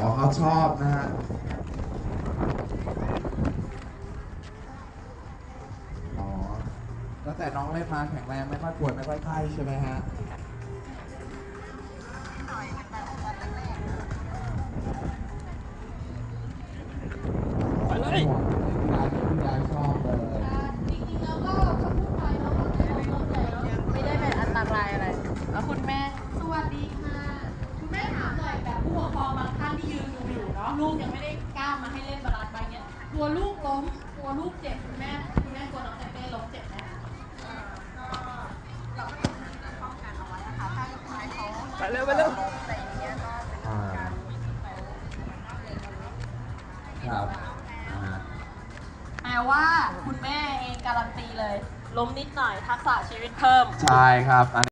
นะฮะอ๋อตั้งแต่น้องเล่นมาแข็งแรงไม่ค่อยป่วยไม่ค่อยไข้ใช่ไหมฮะไปเลยพี่ยายพี่ยายชอบ เนาะลูกยังไม่ได้ก้าวมาให้เล่นบาลานซ์ใบเนี้ยกลัวลูกล้มกลัวลูกเจ็บคุณแม่คุณแม่กลัวน้องเต้เต้ล้มเจ็บไหมคะไปเร็วไปเร็วอ่าครับอ่าฮะแปลว่าคุณแม่เองการันตีเลย ล้มนิดหน่อยทักษะชีวิตเพิ่ม ใช่ครับอัน